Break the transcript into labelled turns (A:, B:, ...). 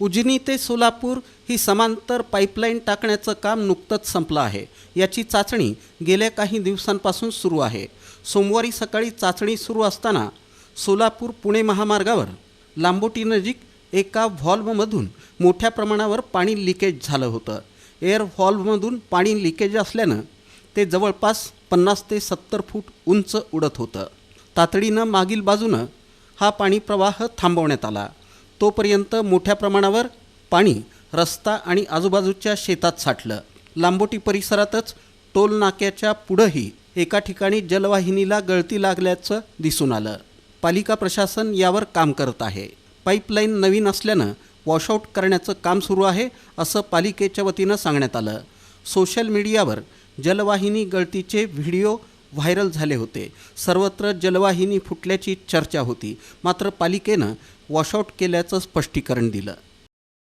A: उजनी ते सोलापूर ही समांतर पाईपलाईन टाकण्याचं काम नुकतंच संपलं आहे. याची चाचणी गेल्या काही दिवसांपासून सुरू आहे. सोमवारी सकाळी चाचणी सुरू असताना सोलापूर पुणे महामार्गावर लांबोटीनजीक एका व्हॉल्वमधून मोठ्या प्रमाणावर पाणी लिकेज झालं होतं. एअर व्हॉल्वमधून पाणी लिकेज असल्यानं ते जवळपास पन्नास ते सत्तर फूट उंच उडत होतं. तातडीनं मागील बाजूनं हा पाणी प्रवाह थांबवण्यात आला. तोपर्यंत मोठ्या प्रमाणावर पाणी रस्ता आणि आजूबाजूच्या शेतात साठलं. लांबोटी परिसरातच टोल नाक्याच्या पुढंही एका ठिकाणी जलवाहिनीला गळती लागल्याचं दिसून आलं. पालिका प्रशासन यावर काम करत आहे. पाईपलाईन नवीन असल्यानं वॉशआउट करण्याचं काम सुरू आहे असं पालिकेच्या वतीनं सांगण्यात आलं. सोशल मीडियावर जलवाहिनी गळतीचे व्हिडिओ व्हायरल झाले होते. सर्वत्र जलवाहिनी फुटल्याची चर्चा होती. मात्र पालिकेनं वॉशआउट केल्याचं स्पष्टीकरण दिलं.